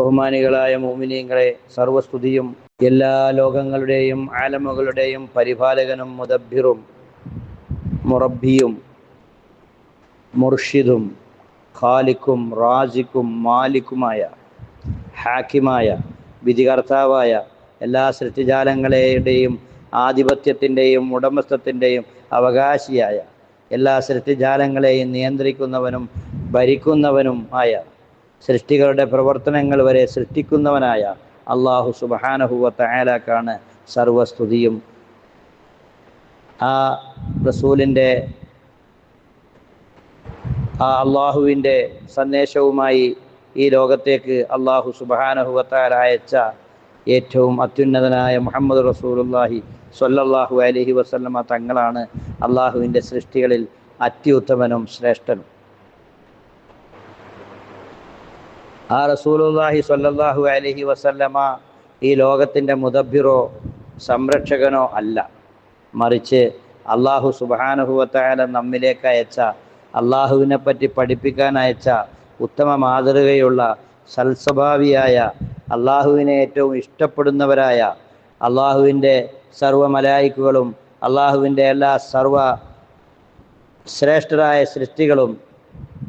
ബഹുമാനികളായ മോമിനിയങ്ങളെ സർവസ്തുതിയും എല്ലാ ലോകങ്ങളുടെയും ആലമുകളുടെയും പരിപാലകനും മുദബിറും മുറബിയും മുർഷിദും ഖാലിക്കും റാജിക്കും മാലിക്കുമായ ഹാക്കിമായ വിധികർത്താവായ എല്ലാ സൃഷ്ടിജാലങ്ങളുടെയും ആധിപത്യത്തിന്റെയും ഉടമസ്ഥത്തിന്റെയും അവകാശിയായ എല്ലാ സൃഷ്ടിജാലങ്ങളെയും നിയന്ത്രിക്കുന്നവനും ഭരിക്കുന്നവനും ആയ സൃഷ്ടികളുടെ പ്രവർത്തനങ്ങൾ വരെ സൃഷ്ടിക്കുന്നവനായ അള്ളാഹു സുബഹാനഹുവത്ത ആലാക്കാണ് സർവസ്തുതിയും. ആ റസൂലിന്റെ ആ അള്ളാഹുവിന്റെ സന്ദേശവുമായി ഈ ലോകത്തേക്ക് അള്ളാഹു സുബഹാനഹുവത്താൽ അയച്ച ഏറ്റവും അത്യുന്നതനായ മുഹമ്മദ് റസൂലുല്ലാഹി സൊല്ലാഹു അലഹി വസ്ലമ തങ്ങളാണ് അള്ളാഹുവിന്റെ സൃഷ്ടികളിൽ അത്യുത്തമനും ശ്രേഷ്ഠനും. ആ റസൂലുല്ലാഹി സ്വല്ലല്ലാഹു അലഹി വസല്ലമ ഈ ലോകത്തിന്റെ മുദബിറോ സംരക്ഷകനോ അല്ല. മറിച്ച് അള്ളാഹു സുബാനുഭവത്തായ നമ്മിലേക്ക് അയച്ച അള്ളാഹുവിനെ പറ്റി പഠിപ്പിക്കാൻ അയച്ച ഉത്തമ മാതൃകയുള്ള സൽസ്വഭാവിയായ അള്ളാഹുവിനെ ഏറ്റവും ഇഷ്ടപ്പെടുന്നവരായ അള്ളാഹുവിന്റെ സർവ മലായിക്കുകളും അള്ളാഹുവിന്റെ എല്ലാ സർവ ശ്രേഷ്ഠരായ സൃഷ്ടികളും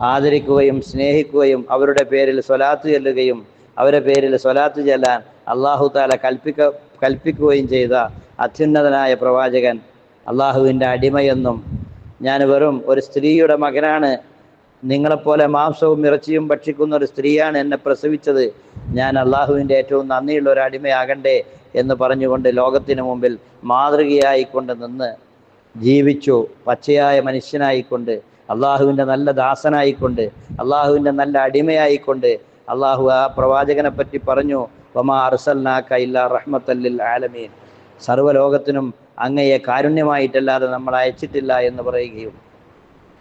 ആദരിക്കുകയും സ്നേഹിക്കുകയും അവരുടെ പേരിൽ സ്വലാത്ത് ചെല്ലുകയും അവരുടെ പേരിൽ സ്വലാത്ത് ചെല്ലാൻ അള്ളാഹു താല കൽപ്പിക്ക കൽപ്പിക്കുകയും ചെയ്ത അത്യുന്നതനായ പ്രവാചകൻ അള്ളാഹുവിന്റെ അടിമയെന്നും ഞാൻ വെറും ഒരു സ്ത്രീയുടെ മകനാണ്. നിങ്ങളെപ്പോലെ മാംസവും ഇറച്ചിയും ഭക്ഷിക്കുന്ന ഒരു സ്ത്രീയാണ് എന്നെ പ്രസവിച്ചത്. ഞാൻ അള്ളാഹുവിന്റെ ഏറ്റവും നന്ദിയുള്ള ഒരു അടിമയാകണ്ടേ എന്ന് പറഞ്ഞുകൊണ്ട് ലോകത്തിന് മുമ്പിൽ മാതൃകയായിക്കൊണ്ട് നിന്ന് ജീവിച്ചു. പച്ചയായ മനുഷ്യനായിക്കൊണ്ട് അള്ളാഹുവിന്റെ നല്ല ദാസനായിക്കൊണ്ട് അള്ളാഹുവിന്റെ നല്ല അടിമയായിക്കൊണ്ട് അള്ളാഹു ആ പ്രവാചകനെ പറ്റി പറഞ്ഞു വമാ അർസൽനാക്ക ഇല്ല റഹ്മത്തല്ലിൽ ആലമീൻ. സർവലോകത്തിനും അങ്ങയെ കാരുണ്യമായിട്ടല്ലാതെ നമ്മൾ അയച്ചിട്ടില്ല എന്ന് പറയുകയും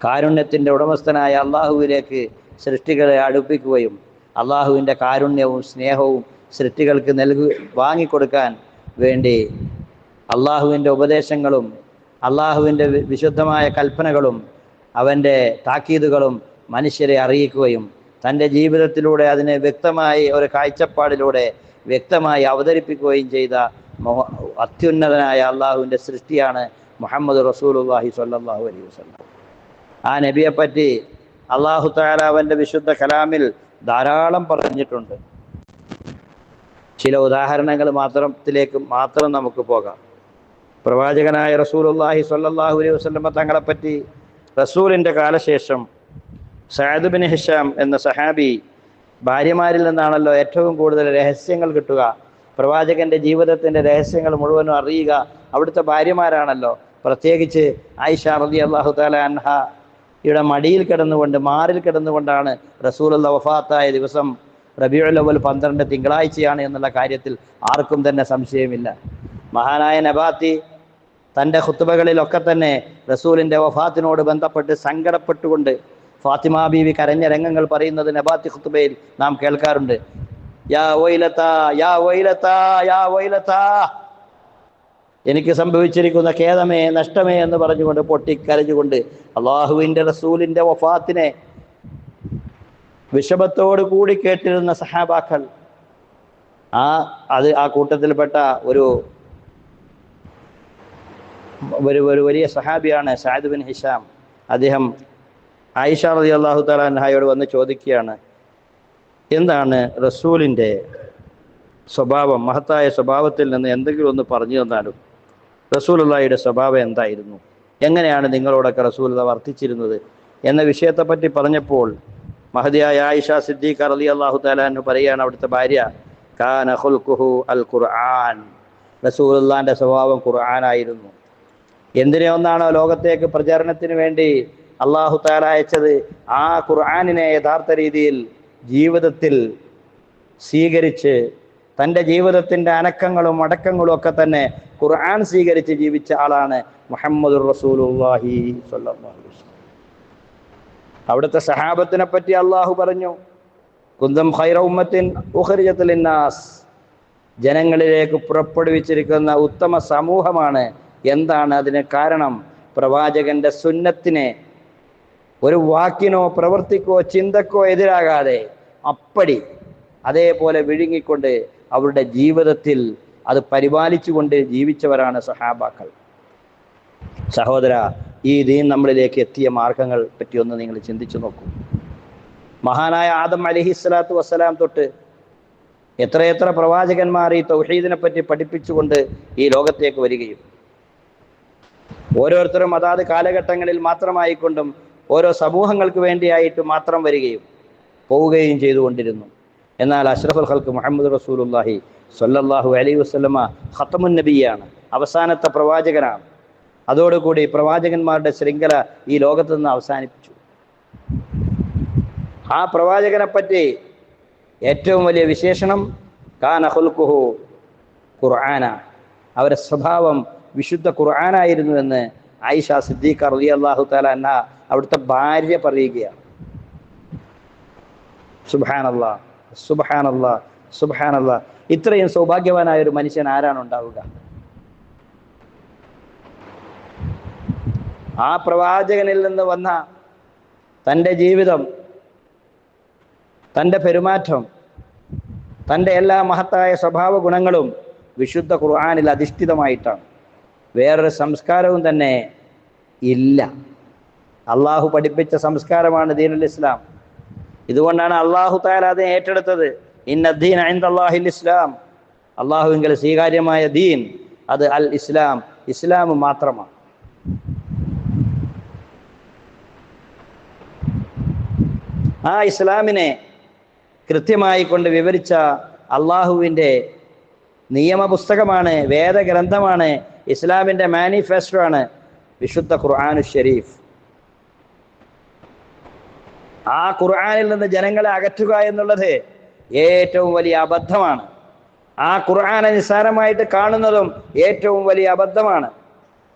കാരുണ്യത്തിന്റെ ഉടമസ്ഥനായ അള്ളാഹുവിലേക്ക് സൃഷ്ടികളെ അടുപ്പിക്കുകയും അള്ളാഹുവിന്റെ കാരുണ്യവും സ്നേഹവും സൃഷ്ടികൾക്ക് നൽകി വാങ്ങിക്കൊടുക്കാൻ വേണ്ടി അള്ളാഹുവിന്റെ ഉപദേശങ്ങളും അള്ളാഹുവിന്റെ വിശുദ്ധമായ കൽപ്പനകളും അവന്റെ താക്കീതുകളും മനുഷ്യരെ അറിയിക്കുകയും തന്റെ ജീവിതത്തിലൂടെ അതിനെ വ്യക്തമായി ഒരു കാഴ്ചപ്പാടിലൂടെ വ്യക്തമായി അവതരിപ്പിക്കുകയും ചെയ്ത അത്യുന്നതനായ അള്ളാഹുവിന്റെ സൃഷ്ടിയാണ് മുഹമ്മദ് റസൂലുല്ലാഹി സ്വല്ലല്ലാഹു അലൈഹി വസല്ലം. ആ നബിയെപ്പറ്റി അള്ളാഹു താലാവന്റെ വിശുദ്ധ കലാമിൽ ധാരാളം പറഞ്ഞിട്ടുണ്ട്. ചില ഉദാഹരണങ്ങൾ മാത്രത്തിലേക്ക് മാത്രം നമുക്ക് പോകാം. പ്രവാചകനായ റസൂലുല്ലാഹി സ്വല്ലാഹു അലൈഹി വസല്ലമ തങ്ങളെപ്പറ്റി റസൂലിന്റെ കാലശേഷം സയദ് ബിൻ ഹിഷാം എന്ന സഹാബി ഭാര്യമാരിൽ നിന്നാണല്ലോ ഏറ്റവും കൂടുതൽ രഹസ്യങ്ങൾ കിട്ടുക. പ്രവാചകന്റെ ജീവിതത്തിന്റെ രഹസ്യങ്ങൾ മുഴുവനും അറിയുക. അവിടുത്തെ ഭാര്യമാരാണല്ലോ. പ്രത്യേകിച്ച് ആയിഷ റതി അള്ളാഹു താല അൻഹ ഇവിടെ മടിയിൽ കിടന്നുകൊണ്ട് മാറിൽ കിടന്നുകൊണ്ടാണ് റസൂലുള്ള വഫാത്തായ ദിവസം റബിയുള്ളവൽ പന്ത്രണ്ട് തിങ്കളാഴ്ചയാണ് എന്നുള്ള കാര്യത്തിൽ ആർക്കും തന്നെ സംശയമില്ല. മഹാനായ നബാത്തി തന്റെ ഹുത്തുബകളിലൊക്കെ തന്നെ റസൂലിന്റെ വഫാത്തിനോട് ബന്ധപ്പെട്ട് സങ്കടപ്പെട്ടുകൊണ്ട് ഫാത്തിമ ബീവി കരഞ്ഞ രംഗങ്ങൾ പറയുന്നത് നബാത്തി ഹുത്തുബയിൽ നാം കേൾക്കാറുണ്ട്. യാ യാ യാ എനിക്ക് സംഭവിച്ചിരിക്കുന്ന ഖേദമേ നഷ്ടമേ എന്ന് പറഞ്ഞുകൊണ്ട് പൊട്ടിക്കരഞ്ഞുകൊണ്ട് അള്ളാഹുവിന്റെ റസൂലിന്റെ വഫാത്തിനെ വിഷമത്തോട് കൂടി കേട്ടിരുന്ന സഹാബാക്കൾ ആ അത് ആ കൂട്ടത്തിൽപ്പെട്ട ഒരു ഒരു ഒരു വലിയ സഹാബിയാണ് സാദ് ബിൻ ഹിഷാം അദ്ദേഹം ആയിഷ റതി അള്ളാഹു തലാൻഹായോട് വന്ന് ചോദിക്കുകയാണ് എന്താണ് റസൂലിന്റെ സ്വഭാവം? മഹത്തായ സ്വഭാവത്തിൽ നിന്ന് എന്തെങ്കിലും ഒന്ന് പറഞ്ഞു തന്നാലും റസൂലുള്ളാഹിയുടെ സ്വഭാവം എന്തായിരുന്നു? എങ്ങനെയാണ് നിങ്ങളോടൊക്കെ റസൂൽ വർത്തിച്ചിരുന്നത്? എന്ന വിഷയത്തെപ്പറ്റി പറഞ്ഞപ്പോൾ മഹദിയായ ആയിഷ സിദ്ദീഖ് അലി അള്ളാഹു താലാന്ന് പറയുകയാണ് അവിടുത്തെ ഭാര്യ ഖാൻ അഹുൽ കുഹു അൽ ഖുർആൻ. റസൂലുള്ളാന്റെ സ്വഭാവം ഖുർആനായിരുന്നു എന്തിനെ ഒന്നാണോ ലോകത്തേക്ക് പ്രചാരണത്തിന് വേണ്ടി അള്ളാഹു താല അയച്ചത്? ആ ഖുർആാനിനെ യഥാർത്ഥ രീതിയിൽ ജീവിതത്തിൽ സ്വീകരിച്ച് തന്റെ ജീവിതത്തിന്റെ അനക്കങ്ങളും അടക്കങ്ങളും ഒക്കെ തന്നെ ഖുർആൻ സ്വീകരിച്ച് ജീവിച്ച ആളാണ് മുഹമ്മദ് റസൂലുല്ലാഹി അവിടുത്തെ സഹാബത്തിനെ പറ്റി അള്ളാഹു പറഞ്ഞു കുന്തം ഖൈറ ഉമ്മത്തിൻ ജനങ്ങളിലേക്ക് പുറപ്പെടുവിച്ചിരിക്കുന്ന ഉത്തമ സമൂഹമാണ് എന്താണ് അതിന് കാരണം? പ്രവാചകന്റെ സുന്നത്തിനെ ഒരു വാക്കിനോ പ്രവൃത്തിക്കോ ചിന്തക്കോ എതിരാകാതെ അപ്പടി അതേപോലെ വിഴുങ്ങിക്കൊണ്ട് അവരുടെ ജീവിതത്തിൽ അത് പരിപാലിച്ചുകൊണ്ട് ജീവിച്ചവരാണ് സഹാബാക്കൾ. സഹോദര ഈ ദീൻ നമ്മളിലേക്ക് എത്തിയ മാർഗങ്ങൾ പറ്റി ഒന്ന് നിങ്ങൾ ചിന്തിച്ചു നോക്കൂ. മഹാനായ ആദം അലഹി സ്വലാത്തു വസ്സലാം തൊട്ട് എത്രയെത്ര പ്രവാചകന്മാർ ഈ തൗഹീദിനെ പറ്റി പഠിപ്പിച്ചുകൊണ്ട് ഈ ലോകത്തേക്ക് വരികയും ഓരോരുത്തരും അതാത് കാലഘട്ടങ്ങളിൽ മാത്രമായിക്കൊണ്ടും ഓരോ സമൂഹങ്ങൾക്ക് വേണ്ടിയായിട്ട് മാത്രം വരികയും പോവുകയും ചെയ്തുകൊണ്ടിരുന്നു. എന്നാൽ അഷ്റഫുൽ ഹൽക്ക് മുഹമ്മദ് റസൂലുല്ലാഹി സ്വല്ലല്ലാഹു അലൈഹി വസല്ലമ ഹത്തമുൻ നബിയാണ് അവസാനത്തെ പ്രവാചകനാണ്. അതോടുകൂടി പ്രവാചകന്മാരുടെ ശൃംഖല ഈ ലോകത്ത് നിന്ന് അവസാനിപ്പിച്ചു. ആ പ്രവാചകനെ പറ്റി ഏറ്റവും വലിയ വിശേഷണം കാന ഹുൽക്കുഹു ഖുർആന അവരുടെ സ്വഭാവം വിശുദ്ധ ഖുർആാനായിരുന്നു എന്ന് ആയിഷ സിദ്ദീഖ് റളി അള്ളാഹു താല എന്ന അവിടുത്തെ ഭാര്യ പറയുകയാണ്. സുബാനല്ലാ സുബാനല്ലാ സുബാനല്ലാ ഇത്രയും സൗഭാഗ്യവാനായ ഒരു മനുഷ്യൻ ആരാണ് ഉണ്ടാവുക? ആ പ്രവാചകനിൽ നിന്ന് വന്ന തന്റെ ജീവിതം തന്റെ പെരുമാറ്റം തന്റെ എല്ലാ മഹത്തായ സ്വഭാവ ഗുണങ്ങളും വിശുദ്ധ ഖുർആാനിൽ അധിഷ്ഠിതമായിട്ടാണ്. വേറൊരു സംസ്കാരവും തന്നെ ഇല്ല. അള്ളാഹു പഠിപ്പിച്ച സംസ്കാരമാണ് ദീനുൽ ഇസ്ലാം. ഇതുകൊണ്ടാണ് അള്ളാഹു താല അതിനെ ഏറ്റെടുത്തത്. ഇന്നദ്ദീൻ അള്ളാഹിൽ ഇസ്ലാം. അള്ളാഹുവിങ്കൽ സ്വീകാര്യമായ ദീൻ അത് അൽ ഇസ്ലാം. ഇസ്ലാം മാത്രമാണ്. ആ ഇസ്ലാമിനെ കൃത്യമായി കൊണ്ട് വിവരിച്ച അള്ളാഹുവിന്റെ നിയമപുസ്തകമാണ് വേദഗ്രന്ഥമാണ് ഇസ്ലാമിന്റെ മാനിഫെസ്റ്റോ ആണ് വിശുദ്ധ ഖുർആാനു ഷെരീഫ് ആ ഖുർആാനിൽ നിന്ന് ജനങ്ങളെ അകറ്റുക എന്നുള്ളത് ഏറ്റവും വലിയ അബദ്ധമാണ്. ആ ഖുർആൻ നിസ്സാരമായിട്ട് കാണുന്നതും ഏറ്റവും വലിയ അബദ്ധമാണ്.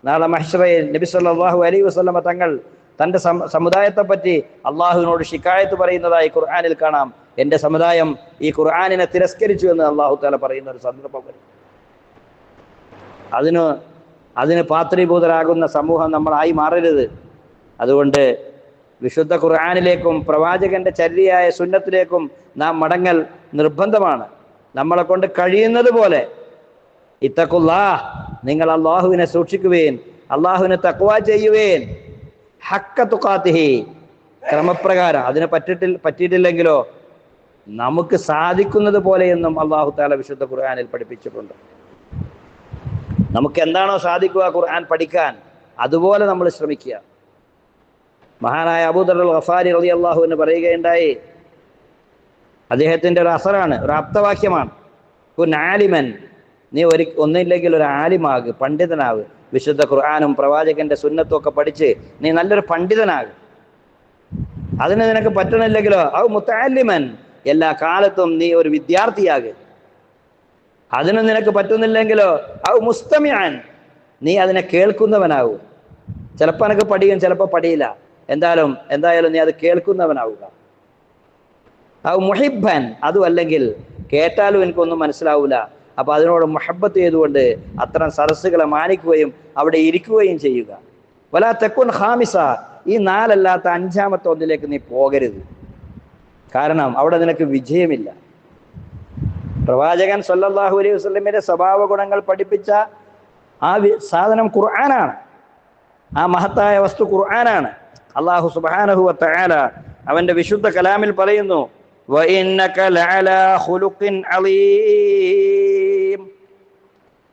നാളെ മഹ്ഷറയിൽ നബി സല്ലല്ലാഹു അലൈഹി വസല്ലമ തങ്ങൾ തന്റെ സമുദായത്തെ പറ്റി അള്ളാഹുവിനോട് ഷിക്കായത്ത് പറയുന്നതായി ഖുർആാനിൽ കാണാം. എന്റെ സമുദായം ഈ ഖുർആാനിനെ തിരസ്കരിച്ചു എന്ന് അള്ളാഹു താല പറയുന്ന ഒരു സന്ദർഭം വരും അതിന് അതിന് പാത്രീഭൂതരാകുന്ന സമൂഹം നമ്മളായി മാറരുത്. അതുകൊണ്ട് വിശുദ്ധ ഖുർആാനിലേക്കും പ്രവാചകന്റെ ചര്യയായ സുന്നത്തിലേക്കും നാം മടങ്ങൽ നിർബന്ധമാണ്. നമ്മളെ കൊണ്ട് കഴിയുന്നത് പോലെ ഇത്തക്കുല്ലാ നിങ്ങൾ അള്ളാഹുവിനെ സൂക്ഷിക്കുകയും അള്ളാഹുവിനെ തക്വ ചെയ്യുവേൻ. ഹക്ക തുക്കാത്തിഹി ക്രമപ്രകാരം. അതിനെ പറ്റിട്ടിൽ പറ്റിയിട്ടില്ലെങ്കിലോ നമുക്ക് സാധിക്കുന്നത് പോലെയെന്നും അള്ളാഹു താല വിശുദ്ധ ഖുർആാനിൽ പഠിപ്പിച്ചിട്ടുണ്ട്. നമുക്ക് എന്താണോ സാധിക്കുക ഖുർആൻ പഠിക്കാൻ അതുപോലെ നമ്മൾ ശ്രമിക്കുക. മഹാനായ അബൂദർ ഗഫാരി അലി അള്ളാഹു എന്ന് പറയുകയുണ്ടായി അദ്ദേഹത്തിന്റെ ഒരു അസറാണ് ഒരു ആപ്തവാക്യമാണ് കുനാലിമൻ നീ ഒരു ഒന്നില്ലെങ്കിൽ ഒരു ആലിമാക് പണ്ഡിതനാവ്. വിശുദ്ധ ഖുർആാനും പ്രവാചകന്റെ സുന്നത്തും ഒക്കെ പഠിച്ച് നീ നല്ലൊരു പണ്ഡിതനാകും. അതിന് നിനക്ക് പറ്റണില്ലെങ്കിലോ? ഔ മുത്താലിമൻ എല്ലാ കാലത്തും നീ ഒരു വിദ്യാർത്ഥിയാകും. അതിന് നിനക്ക് പറ്റുന്നില്ലെങ്കിലോ? അവ മുസ്തമിയാൻ നീ അതിനെ കേൾക്കുന്നവനാവും ചിലപ്പോൾ എനിക്ക് പഠിക്കും ചിലപ്പോൾ പഠിയില്ല. എന്തായാലും എന്തായാലും നീ അത് കേൾക്കുന്നവനാവുക. അവ മുഹിബൻ അതും അല്ലെങ്കിൽ കേട്ടാലും എനിക്കൊന്നും മനസ്സിലാവില്ല അപ്പൊ അതിനോട് മുഹബത്ത് ചെയ്തുകൊണ്ട് അത്തരം സരസ്സുകളെ മാനിക്കുകയും അവിടെ ഇരിക്കുകയും ചെയ്യുക. വല്ല തെക്കുൻ ഹാമിസ ഈ നാലല്ലാത്ത അഞ്ചാമത്തെ ഒന്നിലേക്ക് നീ പോകരുത്. കാരണം അവിടെ നിനക്ക് വിജയമില്ല. പ്രവാചകൻ സല്ലാഹു അലൈഹി വസ്ലമിന്റെ സ്വഭാവ ഗുണങ്ങൾ പഠിപ്പിച്ച ആ സാധനം ഖുർആനാണ്. ആ മഹത്തായ വസ്തു ഖുർആനാണ്. അള്ളാഹു സുബാനഹു തആല അവന്റെ വിശുദ്ധ കലാമിൽ പറയുന്നു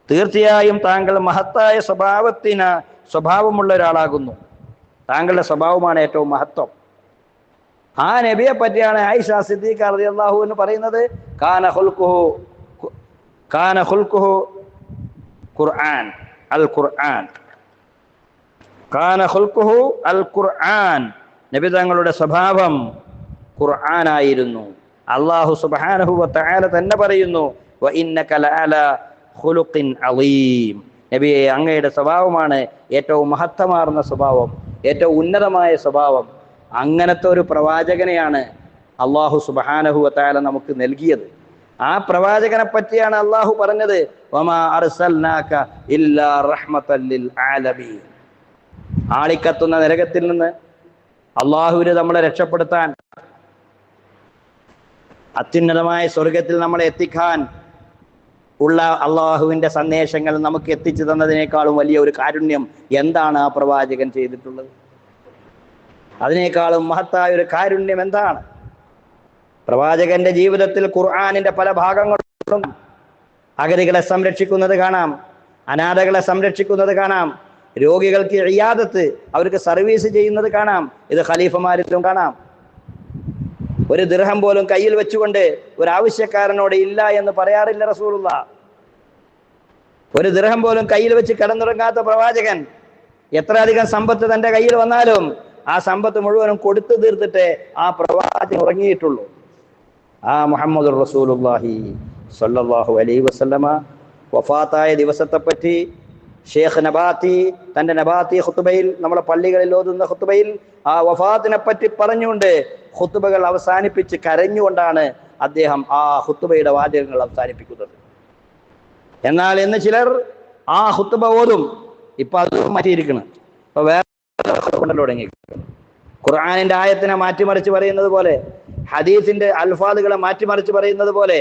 തീർച്ചയായും താങ്കൾ മഹത്തായ സ്വഭാവത്തിന് സ്വഭാവമുള്ള ഒരാളാകുന്നു. താങ്കളുടെ സ്വഭാവമാണ് ഏറ്റവും മഹത്വം. ആ നബിയെ പറ്റിയാണ് ആയിഷ സിദ്ദീഖ് റളിയല്ലാഹു എന്ന് പറയുന്നത്. കാന ഖുൽഖുഹു കാന ഖുൽഖുഹു ഖുർആൻ അൽ ഖുർആൻ. കാന ഖുൽഖുഹു അൽ ഖുർആൻ. നബി തങ്ങളുടെ സ്വഭാവം ഖുർആനായിരുന്നു. അള്ളാഹു സുബ്ഹാനഹു താല തന്നെ പറയുന്നു അളീം നബിയെ അങ്ങയുടെ സ്വഭാവമാണ് ഏറ്റവും മഹത്തമാർന്ന സ്വഭാവം ഏറ്റവും ഉന്നതമായ സ്വഭാവം. അങ്ങനത്തെ ഒരു പ്രവാചകനെയാണ് അള്ളാഹു തആല നമുക്ക് നൽകിയത്. ആ പ്രവാചകനെ പറ്റിയാണ് അള്ളാഹു പറഞ്ഞത് ആളിക്കത്തുന്ന നരകത്തിൽ നിന്ന് അള്ളാഹുവിന് നമ്മളെ രക്ഷപ്പെടുത്താൻ അത്യുന്നതമായ സ്വർഗത്തിൽ നമ്മളെ എത്തിക്കാൻ ഉള്ള അള്ളാഹുവിന്റെ സന്ദേശങ്ങൾ നമുക്ക് എത്തിച്ചു തന്നതിനേക്കാളും വലിയ ഒരു കാരുണ്യം എന്താണ് ആ പ്രവാചകൻ ചെയ്തിട്ടുള്ളത്? അതിനേക്കാളും മഹത്തായ ഒരു കാരുണ്യം എന്താണ്? പ്രവാചകന്റെ ജീവിതത്തിൽ ഖുർആാനിന്റെ പല ഭാഗങ്ങളും അഗതികളെ സംരക്ഷിക്കുന്നത് കാണാം അനാഥകളെ സംരക്ഷിക്കുന്നത് കാണാം രോഗികൾക്ക് ഇയാദത്ത് അവർക്ക് സർവീസ് ചെയ്യുന്നത് കാണാം ഇത് ഖലീഫമാരിലും കാണാം. ഒരു ദൃഹം പോലും കയ്യിൽ വെച്ചുകൊണ്ട് ഒരു ആവശ്യക്കാരനോട് ഇല്ല എന്ന് പറയാറില്ല റസൂലുള്ള. ഒരു ദൃഹം പോലും കയ്യിൽ വെച്ച് കിടന്നുറങ്ങാത്ത പ്രവാചകൻ എത്ര അധികം സമ്പത്ത് തന്റെ കയ്യിൽ വന്നാലും ആ സമ്പത്ത് മുഴുവനും കൊടുത്തു തീർത്തിട്ടേ ആ പ്രവാചകൻ ഉറങ്ങിയിട്ടുള്ളൂ. ആ മുഹമ്മദ് റസൂലുല്ലാഹി സല്ലാഹു അലൈഹി വസല്ലമ വഫാത്തായ ദിവസത്തെപ്പറ്റി ഷേഖ് നബാത്തി തന്റെ നബാത്തി ഹുത്തുബയിൽ നമ്മളെ പള്ളികളിൽ ഓതുന്ന ഹുത്തുബയിൽ ആ വഫാത്തിനെ പറ്റി പറഞ്ഞുകൊണ്ട് ഹുത്തുബകൾ അവസാനിപ്പിച്ച് കരഞ്ഞുകൊണ്ടാണ് അദ്ദേഹം ആ ഹുത്തുബയുടെ വാചകങ്ങൾ അവസാനിപ്പിക്കുന്നത്. എന്നാൽ ഇന്ന് ചിലർ ആ ഹുത്തുബ ഓതും. ഇപ്പൊ അത് മാറ്റിയിരിക്കണം. ഇപ്പൊ വേറെ കൊണ്ടല്ലോ തുടങ്ങി. ഖുർആാനിന്റെ ആയത്തിനെ മാറ്റിമറിച്ച് പറയുന്നത് പോലെ ഹദീസിന്റെ അൽഫാദുകളെ മാറ്റിമറിച്ച് പറയുന്നത് പോലെ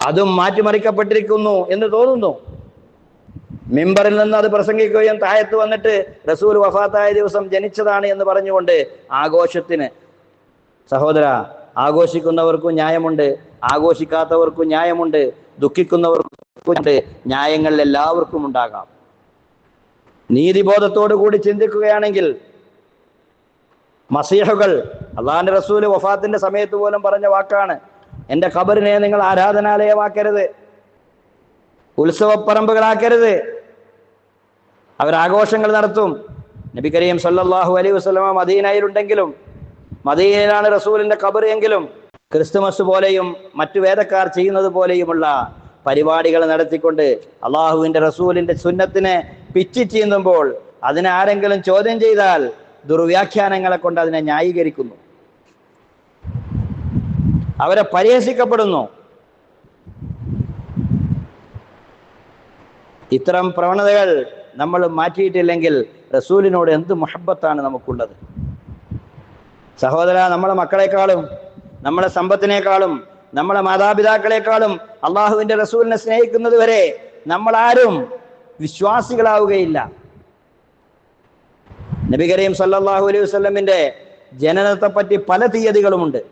അതും മാറ്റിമറിക്കപ്പെട്ടിരിക്കുന്നു എന്ന് തോന്നുന്നു. മെമ്പറിൽ നിന്ന് അത് പ്രസംഗിക്കുകയും താഴത്ത് വന്നിട്ട് റസൂൽ വഫാത്തായ ദിവസം ജനിച്ചതാണ് എന്ന് പറഞ്ഞുകൊണ്ട് ആഘോഷത്തിന് സഹോദര ആഘോഷിക്കുന്നവർക്കും ന്യായമുണ്ട് ആഘോഷിക്കാത്തവർക്കും ന്യായമുണ്ട് ദുഃഖിക്കുന്നവർക്കും ന്യായങ്ങൾ എല്ലാവർക്കും ഉണ്ടാകാം. നീതിബോധത്തോടു കൂടി ചിന്തിക്കുകയാണെങ്കിൽ മസീഹുകൾ അള്ളാഹിന്റെ റസൂൽ വഫാത്തിന്റെ സമയത്ത് പോലും പറഞ്ഞ വാക്കാണ്. എന്റെ ഖബറിനെ നിങ്ങൾ ആരാധനാലയമാക്കരുത്. ഉത്സവപ്പറമ്പുകളാക്കരുത്. അവരാഘോഷങ്ങൾ നടത്തും. നബി കരീം സല്ലാഹു അലൈ വസ്ലമ മദീനയിലുണ്ടെങ്കിലും മദീനയിലാണ് റസൂലിന്റെ ഖബർ എങ്കിലും ക്രിസ്തുമസ് പോലെയും മറ്റു വേദക്കാർ ചെയ്യുന്നത് പോലെയുമുള്ള പരിപാടികൾ നടത്തിക്കൊണ്ട് അള്ളാഹുവിന്റെ റസൂലിന്റെ സുന്നത്തിനെ പിച്ചി ചീന്തുമ്പോൾ അതിനാരെങ്കിലും ചോദ്യം ചെയ്താൽ ദുർവ്യാഖ്യാനങ്ങളെ കൊണ്ട് അതിനെ ന്യായീകരിക്കുന്നു. അവരെ പരിഹസിക്കപ്പെടുന്നു. ഇത്തരം പ്രവണതകൾ നമ്മൾ മാറ്റിയിട്ടില്ലെങ്കിൽ റസൂലിനോട് എന്ത് മുഹബത്താണ് നമുക്കുള്ളത്? സഹോദര നമ്മളെ മക്കളെക്കാളും നമ്മളെ സമ്പത്തിനേക്കാളും നമ്മളെ മാതാപിതാക്കളെക്കാളും അള്ളാഹുവിന്റെ റസൂലിനെ സ്നേഹിക്കുന്നത് വരെ നമ്മൾ ആരും വിശ്വാസികളാവുകയില്ല. നബി കരീം സല്ലാഹു അലൈഹി വസ്ലമിന്റെ ജനനത്തെ പറ്റി പല തീയതികളുമുണ്ട്.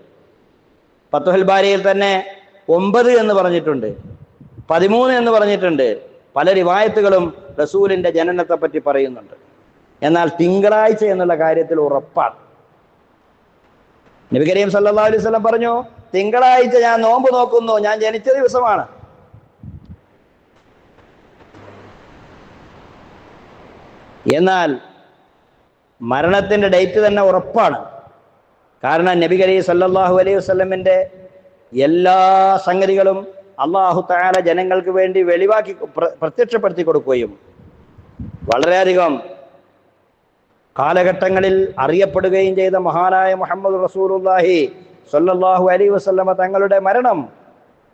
പത്തുഹൽ ബാരിയിൽ തന്നെ ഒമ്പത് എന്ന് പറഞ്ഞിട്ടുണ്ട്. പതിമൂന്ന് എന്ന് പറഞ്ഞിട്ടുണ്ട്. പല റിവായത്തുകളും റസൂലിന്റെ ജനനത്തെ പറ്റി പറയുന്നുണ്ട്. എന്നാൽ തിങ്കളാഴ്ച എന്നുള്ള കാര്യത്തിൽ ഉറപ്പാണ്. നബി കരീം സല്ലാ അലൈഹി വസല്ലം പറഞ്ഞു തിങ്കളാഴ്ച ഞാൻ നോമ്പ് നോക്കുന്നു. ഞാൻ ജനിച്ച ദിവസമാണ്. എന്നാൽ മരണത്തിന്റെ ഡേറ്റ് തന്നെ ഉറപ്പാണ്. കാരണം നബി കരീ സല്ലാഹു അലൈഹി വസ്ലമിന്റെ എല്ലാ സംഗതികളും അള്ളാഹു താല ജനങ്ങൾക്ക് വേണ്ടി വെളിവാക്കി പ്രത്യക്ഷപ്പെടുത്തി കൊടുക്കുകയും വളരെയധികം കാലഘട്ടങ്ങളിൽ അറിയപ്പെടുകയും ചെയ്ത മഹാനായ മുഹമ്മദ് റസൂലുല്ലാഹി സല്ലാഹു അലൈഹി വസല്ലമ തങ്ങളുടെ മരണം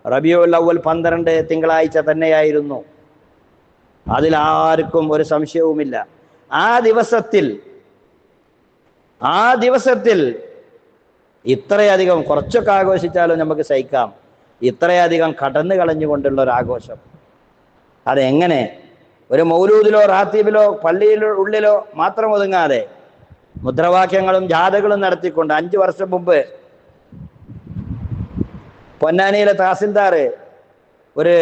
റബിയുൽ അവൽ പന്ത്രണ്ട് തിങ്കളാഴ്ച തന്നെയായിരുന്നു. അതിലാർക്കും ഒരു സംശയവുമില്ല. ആ ദിവസത്തിൽ ആ ദിവസത്തിൽ ഇത്രയധികം കുറച്ചൊക്കെ ആഘോഷിച്ചാലും നമുക്ക് സഹിക്കാം. ഇത്രയധികം കടന്നു കളഞ്ഞുകൊണ്ടുള്ള ഒരു ആഘോഷം അതെങ്ങനെ? ഒരു മൗലൂദിലോ റാത്തീബിലോ പള്ളിയിലോ ഉള്ളിലോ മാത്രം ഒതുങ്ങാതെ മുദ്രാവാക്യങ്ങളും ജാഥകളും നടത്തിക്കൊണ്ട് അഞ്ചു വർഷം മുമ്പ് പൊന്നാനിയിലെ തഹസിൽദാർ ഒരു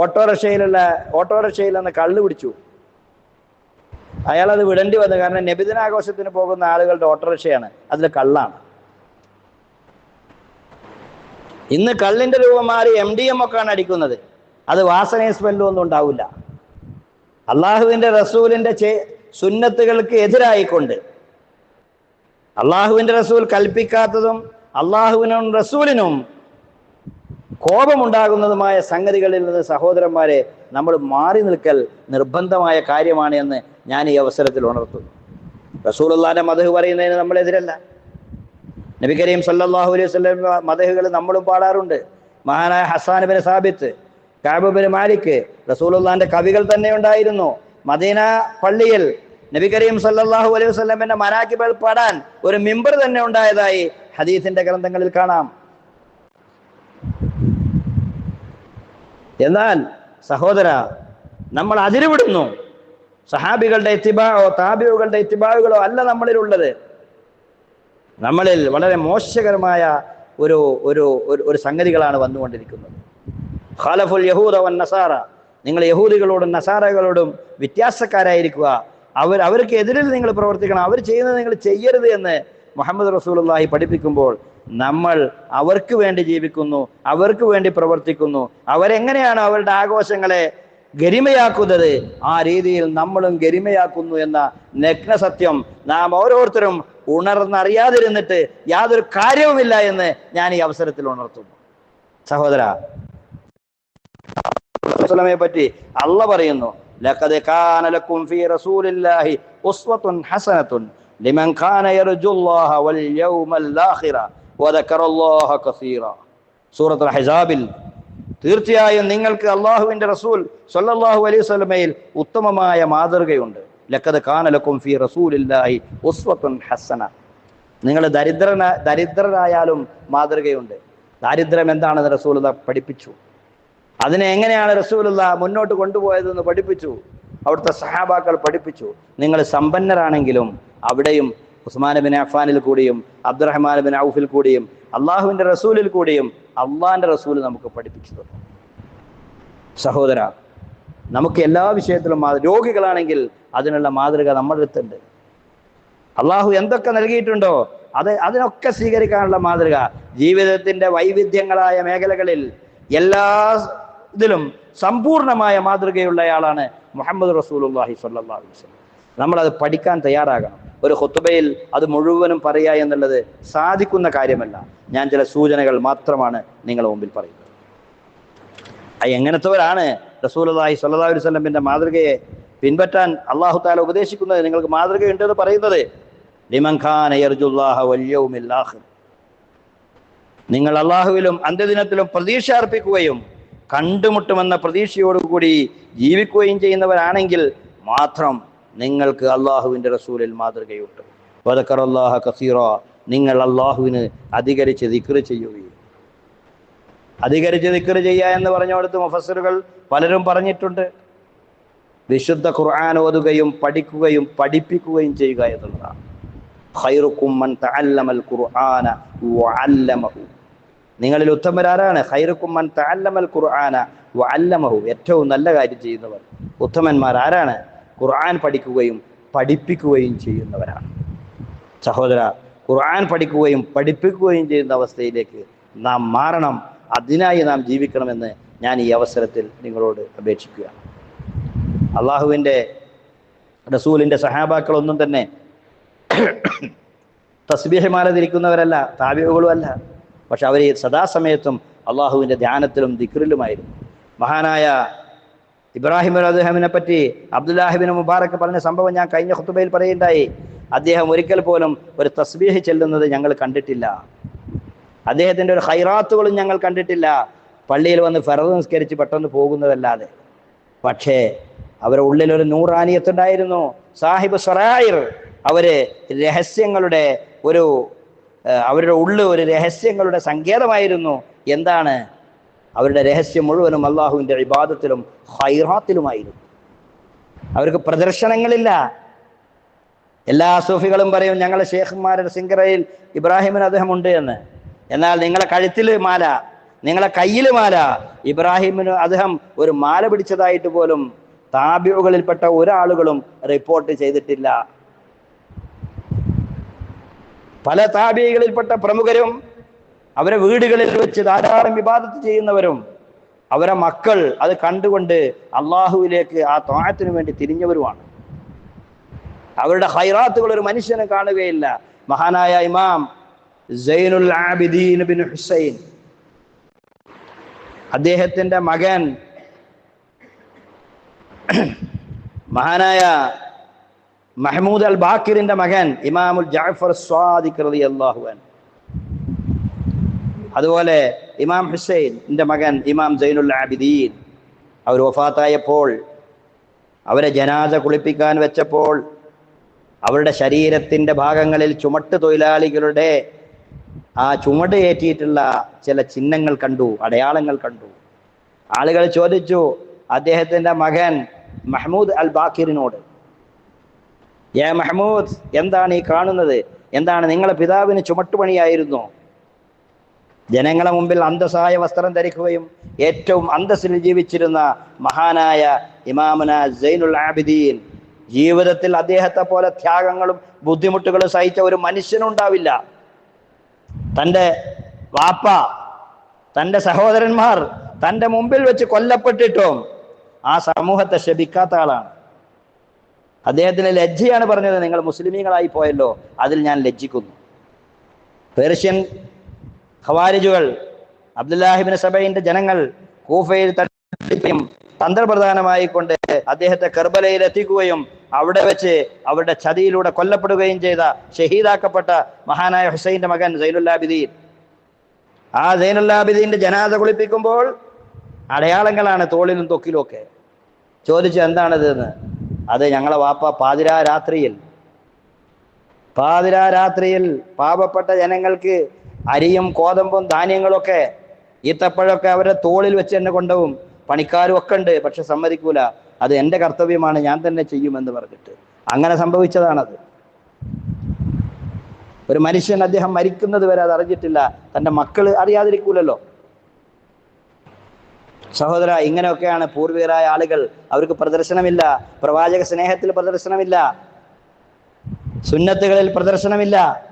ഓട്ടോറിക്ഷയിലുള്ള ഓട്ടോറിക്ഷയിൽ നിന്ന് കള്ളു പിടിച്ചു. അയാൾ അത് വിടേണ്ടി വന്നു. കാരണം നബിദിനാഘോഷത്തിന് പോകുന്ന ആളുകളുടെ ഓട്ടോറിക്ഷയാണ്. അതിൽ കള്ളാണ്. ഇന്ന് കള്ളിന്റെ രൂപം മാറി എം ഡി എം ഒക്കെയാണ് അടിക്കുന്നത്. അത് വാസനയും സ്മെല്ലും ഒന്നും ഉണ്ടാവില്ല. അള്ളാഹുവിന്റെ റസൂലിന്റെ സുന്നത്തുകൾക്ക് എതിരായിക്കൊണ്ട്. അള്ളാഹുവിന്റെ റസൂൽ കൽപ്പിക്കാത്തതും അള്ളാഹുവിനും റസൂലിനും കോപമുണ്ടാകുന്നതുമായ സംഗതികളിൽ നിന്ന് സഹോദരന്മാരെ നമ്മൾ മാറി നിൽക്കൽ നിർബന്ധമായ കാര്യമാണ് എന്ന് ഞാൻ ഈ അവസരത്തിൽ ഉണർത്തുന്നു. റസൂലുള്ളാന്റെ മധു പറയുന്നതിന് നമ്മളെതിരല്ല. നബി കരീം സല്ലാഹു അലൈഹി വസല്ലം മതഹുകൾ നമ്മളും പാടാറുണ്ട്. മഹാനായ Hassan bin Thabit Kaab bin Malik Malik റസൂലുള്ളാന്റെ കവികൾ തന്നെ ഉണ്ടായിരുന്നു. മദീന പള്ളിയിൽ നബി കരീം സല്ലാഹു അലൈഹി വസല്ലമയുടെ മനാക്കിബൽ പാടാൻ ഒരു മിമ്പർ തന്നെ ഉണ്ടായതായി ഹദീസിന്റെ ഗ്രന്ഥങ്ങളിൽ കാണാം. എന്നാൽ സഹോദര നമ്മൾ അതിരുവിടുന്നു. സഹാബികളുടെ എത്തിബാവോ താബികളുടെ എത്തിബാവുകളോ അല്ല നമ്മളിലുള്ളത്. നമ്മളിൽ വളരെ മോശകരമായ ഒരു ഒരു ഒരു- സംഗതികളാണ് വന്നുകൊണ്ടിരിക്കുന്നത്. ഖാലഫുൽ യഹൂദ വൻ നസാറ. നിങ്ങൾ യഹൂദികളോടും നസാറകളോടും വ്യത്യാസക്കാരായിരിക്കുക. അവർ അവർക്ക് എതിരിൽ നിങ്ങൾ പ്രവർത്തിക്കണം. അവർ ചെയ്യുന്നത് നിങ്ങൾ ചെയ്യരുത് എന്ന് മുഹമ്മദ് റസൂൽ പഠിപ്പിക്കുമ്പോൾ നമ്മൾ അവർക്ക് വേണ്ടി ജീവിക്കുന്നു അവർക്ക് വേണ്ടി പ്രവർത്തിക്കുന്നു. അവരെങ്ങനെയാണ് അവരുടെ ആഘോഷങ്ങളെ ഗരിമയാക്കുന്നത്? ആ രീതിയിൽ നമ്മളും ഗരിമയാക്കുന്നു എന്ന നഗ്ന സത്യം നാം ഓരോരുത്തരും ഉണർന്നറിയാതിരുന്നിട്ട് യാതൊരു കാര്യവുമില്ല എന്ന് ഞാൻ ഈ അവസരത്തിൽ ഉണർത്തുന്നു. സഹോദര പറ്റി അല്ല പറയുന്നു ലഖദ് കാന റസൂലില്ലാഹി ഉസ്വത്തുൻ ലിമൻ യർജുല്ലാഹ വൽ യൗമൽ സൂറത്തുൽ ഹസാബിൽ തീർച്ചയായും നിങ്ങൾക്ക് അള്ളാഹുവിന്റെ റസൂൽ സല്ലല്ലാഹു അലൈഹി വസല്ലമയിൽ ഉത്തമമായ മാതൃകയുണ്ട്. ലക്കത് കാനലക്കും ഫി റസൂലില്ലാഹി ഉസ്വത്തുൻ ഹസന നിങ്ങൾ ദരിദ്രന ദരിദ്രരായാലും മാതൃകയുണ്ട്. ദാരിദ്ര്യം എന്താണെന്ന് റസൂൽ പഠിപ്പിച്ചു. അതിനെ എങ്ങനെയാണ് റസൂലുള്ള മുന്നോട്ട് കൊണ്ടുപോയതെന്ന് പഠിപ്പിച്ചു. അവിടുത്തെ സഹാബാക്കൾ പഠിപ്പിച്ചു. നിങ്ങൾ സമ്പന്നരാണെങ്കിലും അവിടെയും ഉസ്മാൻ ബിൻ അഫ്ഫാനിൽ കൂടിയും അബ്ദുറഹ്മാൻ ബിൻ ഔഫിൽ കൂടിയും അള്ളാഹുവിന്റെ റസൂലിൽ കൂടിയും അള്ളാഹിന്റെ റസൂൽ നമുക്ക് പഠിപ്പിച്ചു തന്നു. സഹോദര നമുക്ക് എല്ലാ വിഷയത്തിലും രോഗികളാണെങ്കിൽ അതിനുള്ള മാതൃക നമ്മുടെ അടുത്തുണ്ട്. അള്ളാഹു എന്തൊക്കെ നൽകിയിട്ടുണ്ടോ അത് അതിനൊക്കെ സ്വീകരിക്കാനുള്ള മാതൃക. ജീവിതത്തിന്റെ വൈവിധ്യങ്ങളായ മേഖലകളിൽ എല്ലാ ഇതിലും സമ്പൂർണമായ മാതൃകയുള്ളയാളാണ് മുഹമ്മദ് റസൂൽ അള്ളാഹി അലൈഹി വസല്ലം. നമ്മളത് പഠിക്കാൻ തയ്യാറാകണം. ഒരു ഹുത്തുബയിൽ അത് മുഴുവനും പറയുക എന്നുള്ളത് സാധിക്കുന്ന കാര്യമല്ല. ഞാൻ ചില സൂചനകൾ മാത്രമാണ് നിങ്ങളുടെ മുമ്പിൽ പറയുന്നത്. എങ്ങനത്തവരാണ്? റസൂലുള്ളാഹി സല്ലാ അലൈഹി വസല്ലമിന്റെ മാതൃകയെ പിൻപറ്റാൻ അള്ളാഹു താല ഉപദേശിക്കുന്നത്? നിങ്ങൾക്ക് മാതൃകയുണ്ട് എന്ന് പറയുന്നത്? നിങ്ങൾ അള്ളാഹുവിലും അന്ത്യദിനത്തിലും പ്രതീക്ഷ അർപ്പിക്കുകയും കണ്ടുമുട്ടുമെന്ന പ്രതീക്ഷയോടുകൂടി ജീവിക്കുകയും ചെയ്യുന്നവരാണെങ്കിൽ മാത്രം നിങ്ങൾക്ക് അള്ളാഹുവിന്റെ റസൂലിൽ മാതൃകയുണ്ട്. വദക്കർ അള്ളാഹ കസീറ നിങ്ങൾ അള്ളാഹുവിന് അധികരിച്ച് ദിക്റ് ചെയ്യുകയും. അധികരിച്ച് ദിക്റ് ചെയ്യുക എന്ന് പറഞ്ഞോടത്ത് മുഫസറുകൾ പലരും പറഞ്ഞിട്ടുണ്ട്. വിശുദ്ധ ഖുർആൻ ഓതുകയും പഠിക്കുകയും പഠിപ്പിക്കുകയും ചെയ്യുക എന്നുള്ളതാണ്. ഖൈറുക്കും മൻ തഅല്ലമൽ ഖുർആന വഅല്ലമഹു. നിങ്ങളിൽ ഉത്തമരാരാണ്? ഖൈറുക്കും മൻ തഅല്ലമൽ ഖുർആന വഅല്ലമഹു. ഏറ്റവും നല്ല കാര്യം ചെയ്യുന്നവർ. ഉത്തമന്മാർ ആരാണ്? ഖുർആൻ പഠിക്കുകയും പഠിപ്പിക്കുകയും ചെയ്യുന്നവരാണ്. സഹോദര ഖുർആൻ പഠിക്കുകയും പഠിപ്പിക്കുകയും ചെയ്യുന്ന അവസ്ഥയിലേക്ക് നാം മാറണം. അതിനായി നാം ജീവിക്കണമെന്ന് ഞാൻ ഈ അവസരത്തിൽ നിങ്ങളോട് അപേക്ഷിക്കുകയാണ്. അള്ളാഹുവിന്റെ റസൂലിന്റെ സഹാബാക്കളൊന്നും തന്നെ തസ്ബീഹമാല ധരിക്കുന്നവരല്ല താബികളുമല്ല പക്ഷെ അവർ സദാസമയത്തും അള്ളാഹുവിന്റെ ധ്യാനത്തിലും ദിക്റിലുമായിരുന്നു. മഹാനായ ഇബ്രാഹിം അദ്ദേഹമിനെ പറ്റി അബ്ദുല്ലാഹിബിൻ മുബാറക്ക് പറഞ്ഞ സംഭവം ഞാൻ കഴിഞ്ഞ ഹുത്തുബയിൽ പറയുണ്ടായി അദ്ദേഹം ഒരിക്കൽ പോലും ഒരു തസ്ബീഹ് ചെല്ലുന്നത് ഞങ്ങൾ കണ്ടിട്ടില്ല. അദ്ദേഹത്തിന്റെ ഒരു ഹൈറാത്തുകളും ഞങ്ങൾ കണ്ടിട്ടില്ല. പള്ളിയിൽ വന്ന് ഫെറത് നിസ്കരിച്ച് പെട്ടെന്ന് പോകുന്നതല്ലാതെ. പക്ഷേ അവരുടെ ഉള്ളിൽ ഒരു നൂറാനിയത്തുണ്ടായിരുന്നു. സാഹിബ് സറായിർ അവർ രഹസ്യങ്ങളുടെ ഒരു അവരുടെ ഉള്ളു ഒരു രഹസ്യങ്ങളുടെ സങ്കേതമായിരുന്നു. എന്താണ്? അവരുടെ രഹസ്യം മുഴുവനും അള്ളാഹുവിന്റെ ഇബാദത്തിലും ഹൈറാത്തിലുമായിരുന്നു അവർക്ക് പ്രദർശനങ്ങളില്ല. എല്ലാ സൂഫികളും പറയും ഞങ്ങളെ ഷേഖന്മാരുടെ സിംഗറയിൽ ഇബ്രാഹിമിന് അദ്ദേഹം ഉണ്ട് എന്ന്. എന്നാൽ നിങ്ങളെ കഴുത്തിൽ മാല നിങ്ങളെ കയ്യിൽ മാല ഇബ്രാഹിമിന് അദ്ദേഹം ഒരു മാല പിടിച്ചതായിട്ട് പോലും താബിയുകളിൽപ്പെട്ട ഒരാളുകളും റിപ്പോർട്ട് ചെയ്തിട്ടില്ല. പല താബികളിൽപ്പെട്ട പ്രമുഖരും അവരെ വീടുകളിൽ വെച്ച് ധാരാളം വിവാദത്ത് ചെയ്യുന്നവരും അവരെ മക്കൾ അത് കണ്ടുകൊണ്ട് അള്ളാഹുവിലേക്ക് ആ ത്വാഴത്തിനു വേണ്ടി തിരിഞ്ഞവരുമാണ്. അവരുടെ ഹൈറാത്തുകൾ ഒരു മനുഷ്യനെ കാണുകയില്ല. മഹാനായ ഇമാം സൈനുൽ ആബിദീൻ ബിൻ ഹുസൈൻ. അദ്ദേഹത്തിന്റെ മകൻ മഹാനായ മഹ്മൂദ് അൽ ബാക്കിറിന്റെ മകൻ ഇമാമുൽ ജാഫർ സ്വാദിഖ് റളിയല്ലാഹു അൻഹു. അതുപോലെ ഇമാം ഹുസൈൻ ഹുസൈന്റെ മകൻ ഇമാം ജൈനുൽ ആബിദീൻ അവർ വഫാത്തായപ്പോൾ അവരെ ജനാസ കുളിപ്പിക്കാൻ വെച്ചപ്പോൾ അവരുടെ ശരീരത്തിന്റെ ഭാഗങ്ങളിൽ ചുമട്ട് തൊഴിലാളികളുടെ ആ ചുമട് ഏറ്റിയിട്ടുള്ള ചില ചിഹ്നങ്ങൾ കണ്ടു അടയാളങ്ങൾ കണ്ടു. ആളുകൾ ചോദിച്ചു അദ്ദേഹത്തിന്റെ മകൻ മഹ്മൂദ് അൽ ബാക്കിറിനോട് ഏ മഹ്മൂദ് എന്താണ് ഈ കാണുന്നത്? എന്താണ് നിങ്ങളെ പിതാവിന് ചുമട്ടുപണിയായിരുന്നു? ജനങ്ങളെ മുമ്പിൽ അന്തസ്സായ വസ്ത്രം ധരിക്കുകയും ഏറ്റവും അന്തസ്സിൽ ജീവിച്ചിരുന്ന മഹാനായ ഇമാമന ജൈനുൽ ആബിദീൻ ജീവിതത്തിൽ അദ്ദേഹത്തെ പോലെ ത്യാഗങ്ങളും ബുദ്ധിമുട്ടുകളും സഹിച്ച ഒരു മനുഷ്യനുണ്ടാവില്ല. തന്റെ വാപ്പ തന്റെ സഹോദരന്മാർ തന്റെ മുമ്പിൽ വെച്ച് കൊല്ലപ്പെട്ടിട്ടും ആ സമൂഹത്തെ ശപിക്കാത്ത ആളാണ്. അദ്ദേഹത്തിന് ലജ്ജയാണ് പറഞ്ഞത് നിങ്ങൾ മുസ്ലിമീങ്ങളായി പോയല്ലോ അതിൽ ഞാൻ ലജ്ജിക്കുന്നു. പേർഷ്യൻ ഖവാരിജുകൾ അബ്ദുല്ലാഹിബിൻ സബൈന്റെ ജനങ്ങൾ കൂഫയിൽ തട്ടിയും തന്ത്രപ്രധാനമായി കൊണ്ട് അദ്ദേഹത്തെ കർബലയിൽ എത്തിക്കുകയും അവിടെ വെച്ച് അവരുടെ ചതിയിലൂടെ കൊല്ലപ്പെടുകയും ചെയ്ത ഷഹീദാക്കപ്പെട്ട മഹാനായ ഹുസൈന്റെ മകൻ സൈനുല്ലാബിദീൻ. ആ സൈനുല്ലാബിദീന്റെ ജനാദ കുളിപ്പിക്കുമ്പോൾ അടയാളങ്ങളാണ് തോളിലും തൊക്കിലും ഒക്കെ. ചോദിച്ചു എന്താണത് എന്ന്? അത് ഞങ്ങളെ വാപ്പ പാതിരാ രാത്രിയിൽ പാതിരാ രാത്രിയിൽ പാപപ്പെട്ട ജനങ്ങൾക്ക് അരിയും കോതമ്പും ധാന്യങ്ങളൊക്കെ ഈത്തപ്പഴമൊക്കെ അവരുടെ തോളിൽ വെച്ച് തന്നെ കൊണ്ടുപോകും. പണിക്കാരും ഒക്കെ ഉണ്ട് പക്ഷെ സമ്മതിക്കൂല. അത് എന്റെ കർത്തവ്യമാണ് ഞാൻ തന്നെ ചെയ്യുമെന്ന് പറഞ്ഞിട്ട്. അങ്ങനെ സംഭവിച്ചതാണത്. ഒരു മനുഷ്യൻ അദ്ദേഹം മരിക്കുന്നത് വരെ അത് അറിഞ്ഞിട്ടില്ല. തന്റെ മക്കൾ അറിയാതിരിക്കൂലല്ലോ. സഹോദര ഇങ്ങനെയൊക്കെയാണ് പൂർവികരായ ആളുകൾ. അവർക്ക് പ്രദർശനമില്ല. പ്രവാചക സ്നേഹത്തിൽ പ്രദർശനമില്ല. സുന്നത്തുകളിൽ പ്രദർശനമില്ല.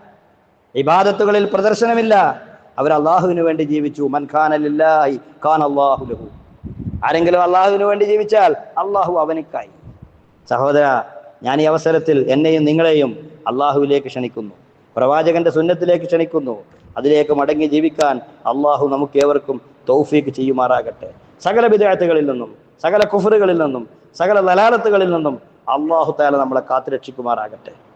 ഇബാദത്തുകളിൽ പ്രദർശനമില്ല. അവർ അള്ളാഹുവിന് വേണ്ടി ജീവിച്ചു. മൻ ഖാനലില്ലാഹി ഖാൻ അള്ളാഹു ലഹു. ആരെങ്കിലും അള്ളാഹുവിന് വേണ്ടി ജീവിച്ചാൽ അള്ളാഹു അവനിക്കായി. സഹോദര ഞാൻ ഈ അവസരത്തിൽ എന്നെയും നിങ്ങളെയും അള്ളാഹുവിലേക്ക് ക്ഷണിക്കുന്നു. പ്രവാചകന്റെ സുന്നത്തിലേക്ക് ക്ഷണിക്കുന്നു. അതിലേക്ക് മടങ്ങി ജീവിക്കാൻ അള്ളാഹു നമുക്ക് ഏവർക്കും തൗഫീക്ക് ചെയ്യുമാറാകട്ടെ. സകല വിദ്യാർത്ഥികളിൽ നിന്നും സകല കുഫറുകളിൽ നിന്നും സകല ലലാലത്തുകളിൽ നിന്നും അള്ളാഹു താല നമ്മളെ കാത്തുരക്ഷിക്കുമാറാകട്ടെ.